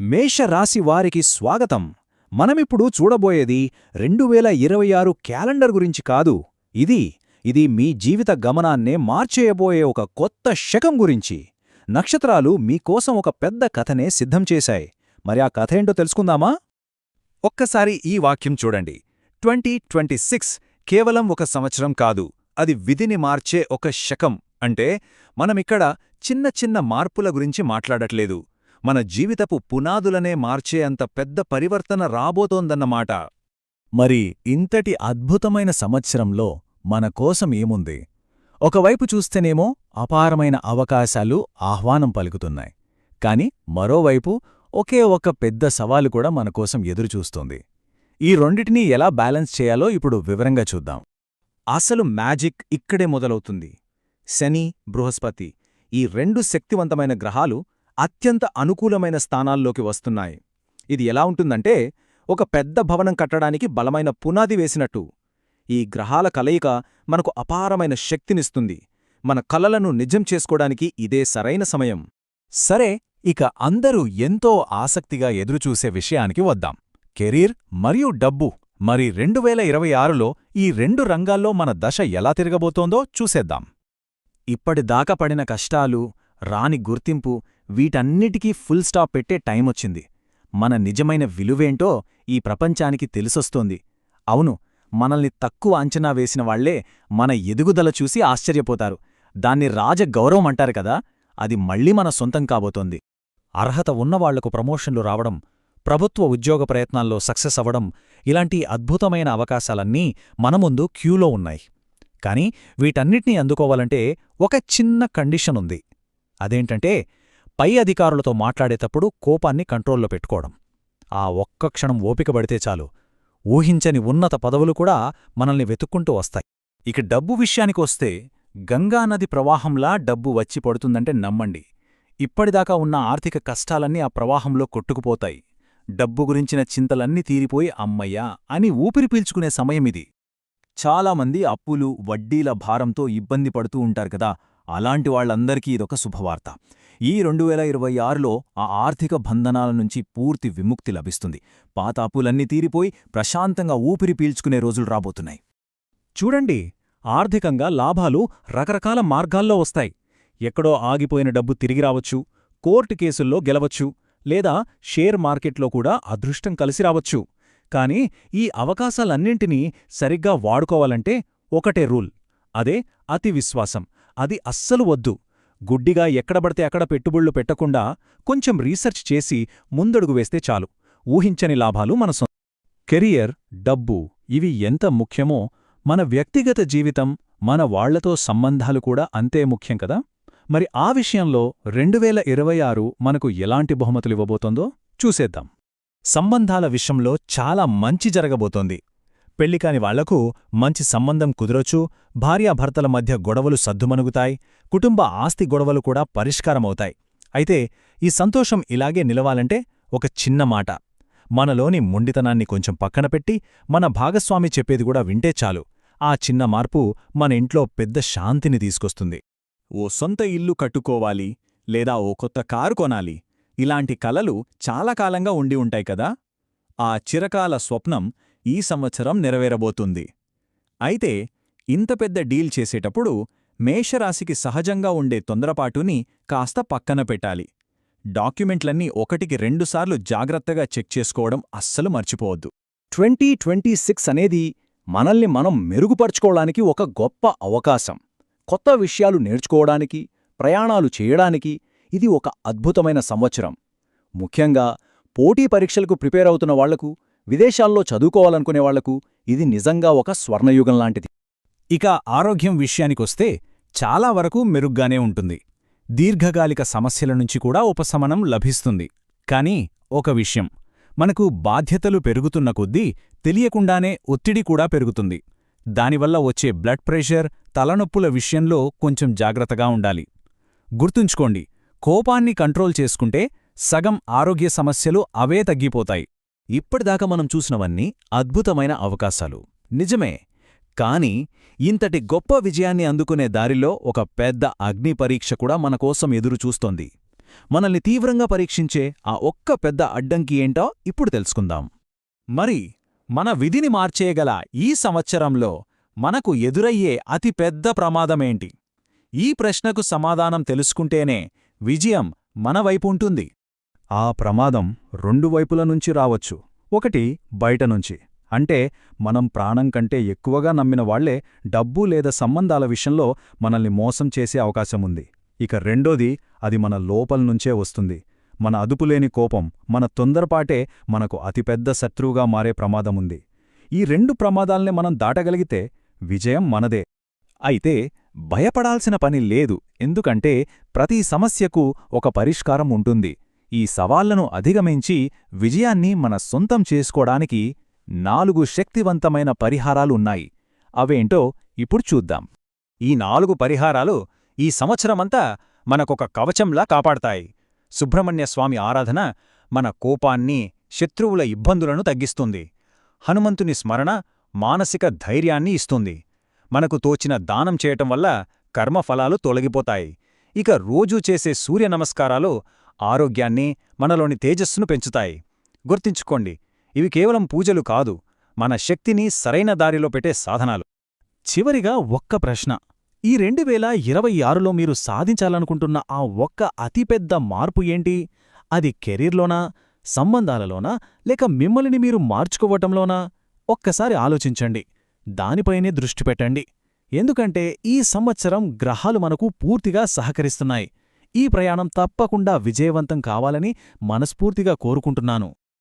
మేషరాశి వారికి స్వాగతం. మనమిప్పుడు చూడబోయేది రెండు వేల ఇరవై ఆరు క్యాలెండర్ గురించి కాదు. ఇది ఇది మీ జీవిత గమనాన్నే మార్చేయబోయే ఒక కొత్త శకం గురించి. నక్షత్రాలు మీకోసం ఒక పెద్ద కథనే సిద్ధం చేశాయి. మరి ఆ కథ ఏంటో తెలుసుకుందామా? ఒక్కసారి ఈ వాక్యం చూడండి. ట్వంటీ ట్వంటీ సిక్స్ కేవలం ఒక సంవత్సరం కాదు. అది విధిని మార్చే ఒక శకం. అంటే మనమిక్కడ చిన్న చిన్న మార్పుల గురించి మాట్లాడట్లేదు. మన జీవితపు పునాదులనే మార్చే అంత పెద్ద పరివర్తన రాబోతోందన్నమాట. మరి ఇంతటి అద్భుతమైన సంవత్సరంలో మన కోసం ఏముంది? ఒకవైపు చూస్తేనేమో అపారమైన అవకాశాలు ఆహ్వానం పలుకుతున్నాయి. కాని మరోవైపు ఒకే ఒక పెద్ద సవాలు కూడా మనకోసం ఎదురుచూస్తోంది. ఈ రెండిటినీ ఎలా బ్యాలెన్స్ చేయాలో ఇప్పుడు వివరంగా చూద్దాం. అసలు మ్యాజిక్ ఇక్కడే మొదలవుతుంది. శని బృహస్పతి ఈ రెండు శక్తివంతమైన గ్రహాలు అత్యంత అనుకూలమైన స్థానాల్లోకి వస్తున్నాయి. ఇది ఎలా ఉంటుందంటే ఒక పెద్ద భవనం కట్టడానికి బలమైన పునాది వేసినట్టు. ఈ గ్రహాల కలయిక మనకు అపారమైన శక్తినిస్తుంది. మన కలలను నిజం చేసుకోవడానికి ఇదే సరైన సమయం. సరే ఇక అందరూ ఎంతో ఆసక్తిగా ఎదురుచూసే విషయానికి వద్దాం. కెరీర్ మరియు డబ్బు. మరి రెండు వేల ఇరవై ఆరులో ఈ రెండు రంగాల్లో మన దశ ఎలా తిరగబోతోందో చూసేద్దాం. ఇప్పటిదాకా పడిన కష్టాలు రాని గుర్తింపు వీటన్నిటికీ ఫుల్ స్టాప్ పెట్టే టైమొచ్చింది మన నిజమైన విలువేంటో ఈ ప్రపంచానికి తెలిసొస్తోంది. అవును మనల్ని తక్కువ అంచనా వేసిన వాళ్ళే మన ఎదుగుదల చూసి ఆశ్చర్యపోతారు. దాన్ని రాజగౌరవం అంటారు కదా అది మళ్ళీ మన సొంతం కాబోతోంది. అర్హత ఉన్నవాళ్ళకు ప్రమోషన్లు రావడం ప్రభుత్వ ఉద్యోగ ప్రయత్నాల్లో సక్సెస్ అవ్వడం ఇలాంటి అద్భుతమైన అవకాశాలన్నీ మన ముందు క్యూలో ఉన్నాయి. కాని వీటన్నిటినీ అందుకోవాలంటే ఒక చిన్న కండిషన్ ఉంది. అదేంటంటే పై అధికారులతో మాట్లాడేటప్పుడు కోపాన్ని కంట్రోల్లో పెట్టుకోవడం. ఆ ఒక్క క్షణం ఓపిక పడితే చాలు. ఊహించని ఉన్నత పదవులు కూడా మనల్ని వెతుక్కుంటూ వస్తాయి. ఇక డబ్బు విషయానికొస్తే గంగానది ప్రవాహంలా డబ్బు వచ్చి పడుతుందంటే నమ్మండి. ఇప్పటిదాకా ఉన్న ఆర్థిక కష్టాలన్నీ ఆ ప్రవాహంలో కొట్టుకుపోతాయి. డబ్బు గురించిన చింతలన్నీ తీరిపోయి అమ్మయ్యా అని ఊపిరి పీల్చుకునే సమయమిది చాలామంది అప్పులు వడ్డీల భారంతో ఇబ్బంది పడుతూ ఉంటారు కదా అలాంటి వాళ్ళందరికీ ఇదొక శుభవార్త. ఈ రెండు వేల ఇరవై ఆరులో ఆ ఆర్థిక బంధనాల నుంచి పూర్తి విముక్తి లభిస్తుంది. పాత అప్పులన్నీ తీరిపోయి ప్రశాంతంగా ఊపిరి పీల్చుకునే రోజులు రాబోతున్నాయి. చూడండి ఆర్థికంగా లాభాలు రకరకాల మార్గాల్లో వస్తాయి. ఎక్కడో ఆగిపోయిన డబ్బు తిరిగి రావచ్చు కోర్టు కేసుల్లో గెలవచ్చు లేదా షేర్ మార్కెట్లో కూడా అదృష్టం కలిసి రావచ్చు. కాని ఈ అవకాశాలన్నింటినీ సరిగ్గా వాడుకోవాలంటే ఒకటే రూల్. అదే అతి విశ్వాసం అది అస్సలు వద్దు. గుడ్డిగా ఎక్కడబడితే అక్కడ పెట్టుబడులు పెట్టకుండా కొంచెం రీసెర్చ్ చేసి ముందడుగు వేస్తే చాలు. ఊహించని లాభాలు మన సొంత కెరియర్ డబ్బు ఇవి ఎంత ముఖ్యమో మన వ్యక్తిగత జీవితం మన వాళ్ళతో సంబంధాలు కూడా అంతే ముఖ్యం కదా? మరి ఆ విషయంలో రెండువేల ఇరవై ఆరు మనకు ఎలాంటి బహుమతులివ్వబోతోందో చూసేద్దాం. సంబంధాల విషయంలో చాలా మంచి జరగబోతోంది. పెళ్ళికాని వాళ్ళకు మంచి సంబంధం కుదరొచ్చు భార్యాభర్తల మధ్య గొడవలు సద్దుమనుగుతాయి కుటుంబ ఆస్తి గొడవలు కూడా పరిష్కారమవుతాయి. అయితే ఈ సంతోషం ఇలాగే నిలవాలంటే ఒక చిన్న మాట. మనలోని మొండితనాన్ని కొంచెం పక్కన పెట్టి మన భాగస్వామి చెప్పేది కూడా వింటే చాలు. ఆ చిన్న మార్పు మన ఇంట్లో పెద్ద శాంతిని తీసుకొస్తుంది. ఓ సొంత ఇల్లు కట్టుకోవాలి లేదా ఓ కొత్త కారు కొనాలి ఇలాంటి కలలు చాలా కాలంగా ఉండి ఉంటాయి కదా? ఆ చిరకాల స్వప్నం ఈ సంవత్సరం నెరవేరబోతుంది. అయితే ఇంత పెద్ద డీల్ చేసేటప్పుడు మేషరాశికి సహజంగా ఉండే తొందరపాటుని కాస్త పక్కన పెట్టాలి. డాక్యుమెంట్లన్నీ ఒకటికి రెండుసార్లు జాగ్రత్తగా చెక్ చేసుకోవడం అస్సలు మర్చిపోవద్దు. ట్వంటీ ట్వంటీ సిక్స్ అనేది మనల్ని మనం మెరుగుపరుచుకోవడానికి ఒక గొప్ప అవకాశం. కొత్త విషయాలు నేర్చుకోవడానికి ప్రయాణాలు చేయడానికి ఇది ఒక అద్భుతమైన సంవత్సరం. ముఖ్యంగా పోటీ పరీక్షలకు ప్రిపేర్ అవుతున్న వాళ్ళకు విదేశాల్లో చదువుకోవాలనుకునే వాళ్ళకు ఇది నిజంగా ఒక స్వర్ణయుగం లాంటిది. ఇక ఆరోగ్యం విషయానికొస్తే చాలా వరకు మెరుగ్గానే ఉంటుంది. దీర్ఘకాలిక సమస్యల నుంచి కూడా ఉపశమనం లభిస్తుంది. కాని ఒక విషయం మనకు బాధ్యతలు పెరుగుతున్న కొద్దీ తెలియకుండానే ఒత్తిడి కూడా పెరుగుతుంది. దానివల్ల వచ్చే బ్లడ్ ప్రెషర్ తలనొప్పుల విషయంలో కొంచెం జాగ్రత్తగా ఉండాలి. గుర్తుంచుకోండి కోపాన్ని కంట్రోల్ చేసుకుంటే సగం ఆరోగ్య సమస్యలు అవే తగ్గిపోతాయి. ఇప్పటిదాకా మనం చూసినవన్నీ అద్భుతమైన అవకాశాలు. నిజమే కాని ఇంతటి గొప్ప విజయాన్ని అందుకునే దారిలో ఒక పెద్ద అగ్ని పరీక్ష కూడా మనకోసం ఎదురుచూస్తోంది మనల్ని తీవ్రంగా పరీక్షించే ఆ ఒక్క పెద్ద అడ్డంకి ఏంటో ఇప్పుడు తెలుసుకుందాం. మరి మన విధిని మార్చేయగల ఈ సంవత్సరంలో మనకు ఎదురయ్యే అతిపెద్ద ప్రమాదమేంటి ఈ ప్రశ్నకు సమాధానం తెలుసుకుంటేనే విజయం మన ఆ ప్రమాదం రెండు వైపుల నుంచి రావచ్చు. ఒకటి బయట నుంచి. అంటే మనం ప్రాణం కంటే ఎక్కువగా నమ్మిన వాళ్ళే డబ్బు లేదా సంబంధాల విషయంలో మనల్ని మోసం చేసే అవకాశముంది ఇక రెండోది అది మన లోపల నుంచే వస్తుంది. మన అదుపులేని కోపం మన తొందరపాటే మనకు అతిపెద్ద శత్రువుగా మారే ప్రమాదముంది ఈ రెండు ప్రమాదాల్ని మనం దాటగలిగితే విజయం మనదే. అయితే భయపడాల్సిన పని లేదు. ఎందుకంటే ప్రతి సమస్యకు ఒక పరిష్కారం ఉంటుంది. ఈ సవాళ్ళను అధిగమించి విజయాన్ని మన సొంతం చేసుకోడానికి నాలుగు శక్తివంతమైన పరిహారాలున్నాయి అవేంటో ఇప్పుడు చూద్దాం. ఈ నాలుగు పరిహారాలు ఈ సంవత్సరమంతా మనకొక కవచంలా కాపాడతాయి. సుబ్రహ్మణ్య స్వామి ఆరాధన మన కోపాన్ని శత్రువుల ఇబ్బందులను తగ్గిస్తుంది. హనుమంతుని స్మరణ మానసిక ధైర్యాన్ని ఇస్తుంది. మనకు తోచిన దానం చేయటం వల్ల కర్మఫలాలు తొలగిపోతాయి. ఇక రోజూ చేసే సూర్య నమస్కారాలు ఆరోగ్యాన్ని మనలోని తేజస్సును పెంచుతాయి. గుర్తించుకోండి ఇవి కేవలం పూజలు కాదు మన శక్తిని సరైన దారిలో పెట్టే సాధనాలు. చివరిగా ఒక్క ప్రశ్న. ఈ రెండు వేల ఇరవై ఆరులో మీరు సాధించాలనుకుంటున్న ఆ ఒక్క అతిపెద్ద మార్పు ఏంటి? అది కెరీర్లోనా సంబంధాలలోనా లేక మిమ్మల్ని మీరు మార్చుకోవటంలోనా? ఒక్కసారి ఆలోచించండి దానిపైనే దృష్టి పెట్టండి. ఎందుకంటే ఈ సంవత్సరం గ్రహాలు మనకు పూర్తిగా సహకరిస్తున్నాయి. ఈ ప్రయాణం తప్పకుండా విజయవంతం కావాలని మనస్ఫూర్తిగా కోరుకుంటున్నాను.